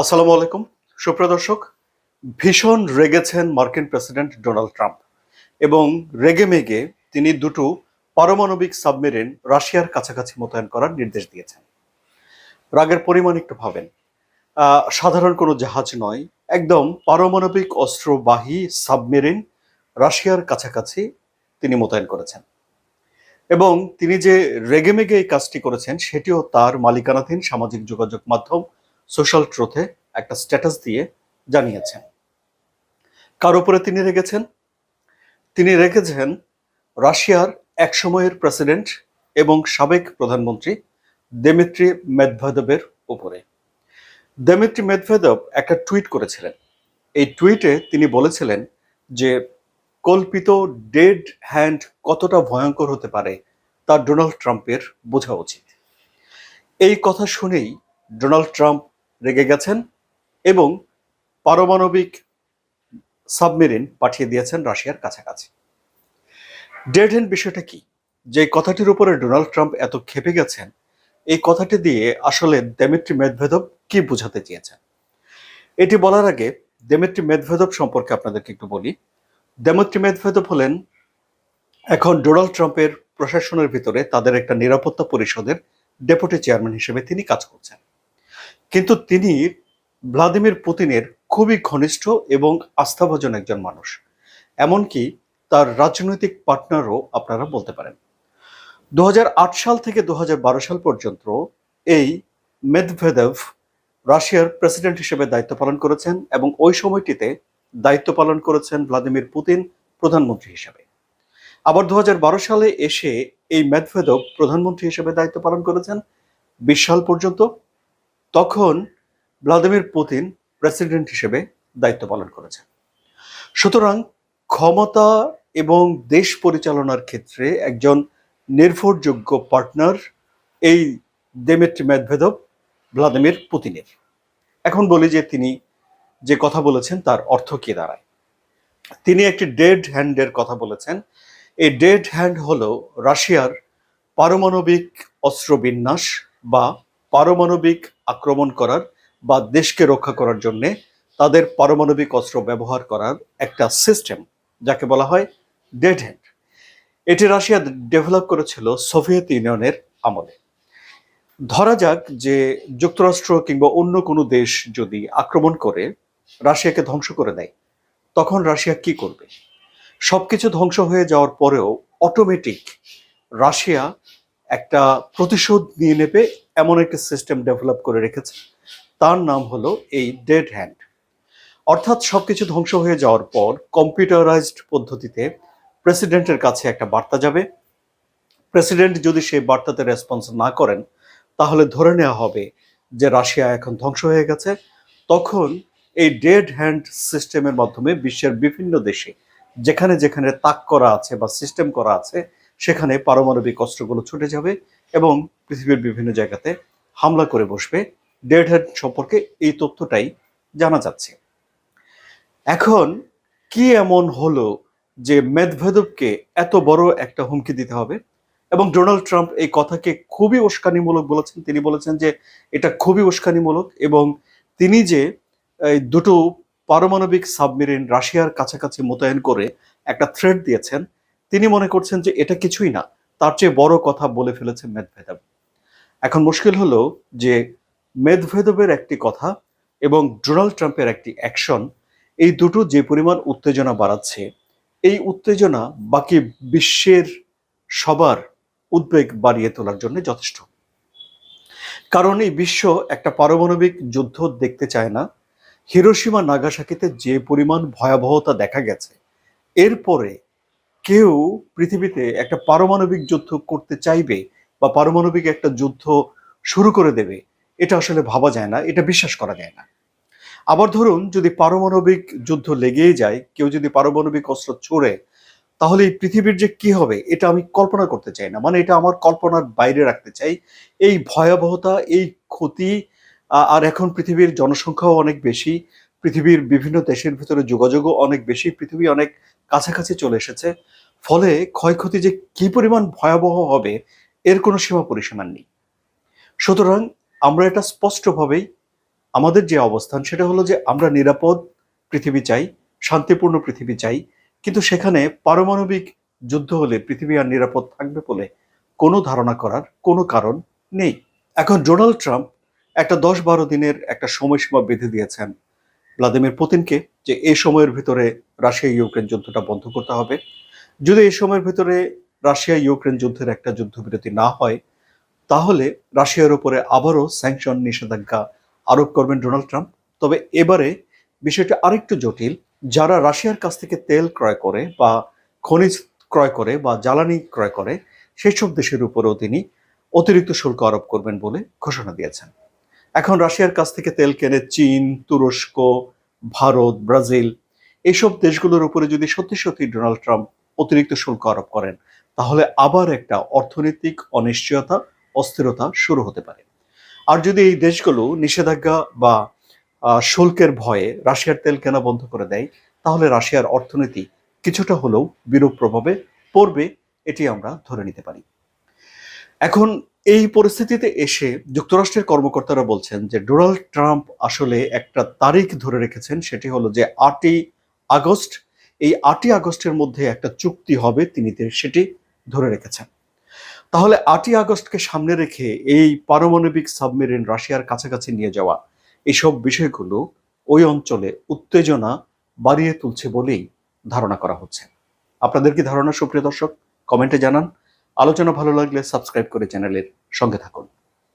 আসসালামু আলাইকুম। সুপ্রদর্শক ভীষণ রেগেছেন মার্কিন প্রেসিডেন্ট ডোনাল্ড ট্রাম্প এবং রেগে মেগে তিনি দুটো পারমাণবিক সাবমেরিন রাশিয়ার কাছাকাছি মোতায়েন করার নির্দেশ দিয়েছেন। রাগের পরিমাণ একটু ভাবেন। সাধারণ কোনো জাহাজ নয়, একদম পারমাণবিক অস্ত্রবাহী সাবমেরিন রাশিয়ার কাছাকাছি তিনি মোতায়েন করেছেন। এবং তিনি যে রেগেমেগে এই কাজটি করেছেন, সেটিও তার মালিকানাধীন সামাজিক যোগাযোগ মাধ্যম সোশ্যাল ট্রুথে একটা স্ট্যাটাস দিয়ে জানিয়েছেন। কার উপরে তিনি রেখেছেন? তিনি রেখেছেন রাশিয়ার এক সময়ের প্রেসিডেন্ট এবং সাবেক প্রধানমন্ত্রী দেমিত্রি মেদভেদবের উপরে। দেমিত্রি মেদভেদব একটা টুইট করেছিলেন। এই টুইটে তিনি বলেছিলেন যে, কল্পিত ডেড হ্যান্ড কতটা ভয়ঙ্কর হতে পারে তা ডোনাল্ড ট্রাম্পের বোঝা উচিত। এই কথা শুনেই ডোনাল্ড ট্রাম্প রেগে গেছেন এবং পারমাণবিক সাবমেরিন পাঠিয়ে দিয়েছেন রাশিয়ার কাছাকাছি। ডেড হ্যান্ড বিষয়টা কি? যে কথাটির উপরে ডোনাল্ড ট্রাম্প এত ক্ষেপে গেছেন, এই কথাটি দিয়ে আসলে দেমিত্রি মেদভেদব কি বোঝাতে চেয়েছেন? এটি বলার আগে দেমিত্রি মেদভেদব সম্পর্কে আপনাদেরকে একটু বলি। দেমিত্রি মেদভেদব হলেন এখন ডোনাল্ড ট্রাম্পের প্রশাসনের ভিতরে তাদের একটা নিরাপত্তা পরিষদের ডেপুটি চেয়ারম্যান হিসেবে তিনি কাজ করছেন। কিন্তু তিনি ভ্লাদিমির পুতিনের খুবই ঘনিষ্ঠ এবং আস্থাভাজন একজন মানুষ। এমনকি তার রাজনৈতিক পার্টনারও আপনারা বলতে পারেন। দু হাজার আট সাল থেকে দু হাজার বারো সাল পর্যন্ত এই মেদভেদেভ রাশিয়ার প্রেসিডেন্ট হিসেবে দায়িত্ব পালন করেছেন এবং ওই সময়টিতে দায়িত্ব পালন করেছেন ভ্লাদিমির পুতিন প্রধানমন্ত্রী হিসেবে। আবার দু হাজার বারো সালে এসে এই মেদভেদভ প্রধানমন্ত্রী হিসেবে দায়িত্ব পালন করেছেন। বিশ সাল পর্যন্ত তখন ভ্লাদিমির পুতিন প্রেসিডেন্ট হিসেবে দায়িত্ব পালন করেছেন। সুতরাং ক্ষমতা এবং দেশ পরিচালনার ক্ষেত্রে একজন নির্ভরযোগ্য পার্টনার এই দেমেট্রি মেদভেদব ভ্লাদিমির পুতিনের। এখন বলি যে তিনি যে কথা বলেছেন তার অর্থ কি দাঁড়ায়। তিনি একটি ডেড হ্যান্ডের কথা বলেছেন। এই ডেড হ্যান্ড হলো রাশিয়ার পারমাণবিক অস্ত্র বিন্যাস বা পারমাণবিক আক্রমণ করার বা দেশকে রক্ষা করার জন্যে তাদের পারমাণবিক অস্ত্র ব্যবহার করার একটা সিস্টেম, যাকে বলা হয় ডেড হ্যান্ড। এটি রাশিয়া ডেভেলপ করেছিল সোভিয়েত ইউনিয়নের আমলে। ধরা যাক যে যুক্তরাষ্ট্র কিংবা অন্য কোনো দেশ যদি আক্রমণ করে, রাশিয়াকে ধ্বংস করে দেয়, তখন রাশিয়া কি করবে? সবকিছু ধ্বংস হয়ে যাওয়ার পরেও অটোমেটিক রাশিয়া একটা প্রতিশোধ নিয়ে নেবে, এমন একটা সিস্টেম ডেভেলপ করে রেখেছে। তার নাম হলো এই ডেড হ্যান্ড অর্থাৎ সবকিছু ধ্বংস হয়ে যাওয়ার পর কম্পিউটারাইজড পদ্ধতিতে প্রেসিডেন্টের কাছে একটা বার্তা যাবে। প্রেসিডেন্ট যদি সেই বার্তাতে রেসপন্স না করেন, তাহলে ধরে নেওয়া হবে যে রাশিয়া এখন ধ্বংস হয়ে গেছে। তখন এই ডেড হ্যান্ড সিস্টেমের মাধ্যমে বিশ্বের বিভিন্ন দেশে যেখানে যেখানে তাক করা আছে বা সিস্টেম করা আছে সেখানে পারমাণবিক অস্ত্রগুলো ছুটে যাবে এবং পৃথিবীর বিভিন্ন জায়গাতে হামলা করে বসবে। ডেড হ্যান্ড সম্পর্কে এই তথ্যটাই জানা যাচ্ছে। এখন কি এমন হলো যে মেদভেদবকে এত বড় একটা হুমকি দিতে হবে? এবং ডোনাল্ড ট্রাম্প এই কথাকে খুবই উস্কানিমূলক বলেছেন। তিনি বলেছেন যে এটা খুবই উস্কানিমূলক এবং তিনি যে এই দুটো পারমাণবিক সাবমেরিন রাশিয়ার কাছাকাছি মোতায়েন করে একটা থ্রেড দিয়েছেন তিনি মনে করছেন যে এটা কিছুই না, তার চেয়ে বড় কথা বলে ফেলেছে মেদভেদব। এখন মুশকিল হলো যে মেদভেদবের একটি কথা এবং ডোনাল্ড ট্রাম্পের একটি অ্যাকশন, এই দুটো যে পরিমাণ উত্তেজনা বাড়াচ্ছে, এই উত্তেজনা বাকি বিশ্বের সবার উদ্বেগ বাড়িয়ে তোলার জন্য যথেষ্ট। কারণ এই বিশ্ব একটা পারমাণবিক যুদ্ধ দেখতে চায় না। হিরোসীমা নাগাসাকিতে যে পরিমাণ ভয়াবহতা দেখা গেছে, এরপরে কেউ পৃথিবীতে একটা পারমাণবিক যুদ্ধ করতে চাইবে বা পারমাণবিক একটা যুদ্ধ শুরু করে দেবে, এটা আসলে ভাবা যায় না, এটা বিশ্বাস করা যায় না। আবার ধরুন, যদি পারমাণবিক যুদ্ধ লেগেই যায়, কেউ যদি পারমাণবিক অস্ত্র ছোড়ে, তাহলে এই পৃথিবীর যে কি হবে, এটা আমি কল্পনা করতে চাই না। মানে এটা আমার কল্পনার বাইরে রাখতে চাই। এই ভয়াবহতা, এই ক্ষতি আর এখন পৃথিবীর জনসংখ্যাও অনেক বেশি পৃথিবীর বিভিন্ন দেশের ভিতরে যোগাযোগও অনেক বেশি, পৃথিবী অনেক কাছাকাছি চলে এসেছে। ফলে ক্ষয়ক্ষতি যে কি পরিমাণ ভয়াবহ হবে, এর কোনো সীমা পরিসীমা নেই। সুতরাং আমরা এটা স্পষ্টভাবেই, আমাদের যে অবস্থান সেটা হলো যে আমরা নিরাপদ পৃথিবী চাই, শান্তিপূর্ণ পৃথিবী চাই, কিন্তু সেখানে পারমাণবিক যুদ্ধ হলে পৃথিবী আর নিরাপদ থাকবে বলে কোনো ধারণা করার কোনো কারণ নেই। এখন ডোনাল্ড ট্রাম্প একটা দশ বারো দিনের একটা সময়সীমা বেঁধে দিয়েছেন। ভ্লাদিমির পুতিনকে যে এই সময়ের ভিতরে রাশিয়া ইউক্রেন যুদ্ধটা বন্ধ করতে হবে। যদি এই সময়ের ভিতরে রাশিয়া ইউক্রেন যুদ্ধের একটা যুদ্ধবিরতি না হয়, তাহলে রাশিয়ার উপরে আবারও স্যাংশন নিষেধাজ্ঞা আরোপ করবেন ডোনাল্ড ট্রাম্প। তবে এবারে বিষয়টা আরেকটু জটিল। যারা রাশিয়ার কাছ থেকে তেল ক্রয় করে বা খনিজ ক্রয় করে বা জ্বালানি ক্রয় করে সেই সব দেশের উপরেও তিনি অতিরিক্ত শুল্ক আরোপ করবেন বলে ঘোষণা দিয়েছেন। এখন রাশিয়ার কাছ থেকে তেল কেনে চীন, তুরস্ক, ভারত, ব্রাজিল এইসব দেশগুলোর উপরে যদি সত্যি সত্যি ডোনাল্ড ট্রাম্প অতিরিক্ত শুল্ক আরোপ করেন, তাহলে আবার একটা অর্থনৈতিক অনিশ্চয়তা, অস্থিরতা শুরু হতে পারে। আর যদি এই দেশগুলো নিষেধাজ্ঞা বা শুল্কের ভয়ে রাশিয়ার তেল কেনা বন্ধ করে দেয়, তাহলে রাশিয়ার অর্থনীতি কিছুটা হলেও বিরূপ প্রভাবে পড়বে, এটি আমরা ধরে নিতে পারি। এখন এই পরিস্থিতিতে এসে যুক্তরাষ্ট্রের কর্মকর্তারা বলছেন যে ডোনাল্ড ট্রাম্প আসলে একটা তারিখ ধরে রেখেছেন, সেটি হলো যে আটই আগস্ট। এই আটই আগস্টের মধ্যে একটা চুক্তি হবে, তিনি সেটি ধরে রেখেছেন। তাহলে আটই আগস্টকে সামনে রেখে এই পারমাণবিক সাবমেরিন রাশিয়ার কাছাকাছি নিয়ে যাওয়া এইসব বিষয়গুলো ওই অঞ্চলে উত্তেজনা বাড়িয়ে তুলছে বলেই ধারণা করা হচ্ছে। আপনাদের কি ধারণা সুপ্রিয় দর্শক? কমেন্টে জানান। আলোচনা ভালো লাগলে সাবস্ক্রাইব করে চ্যানেলের সঙ্গে থাকুন।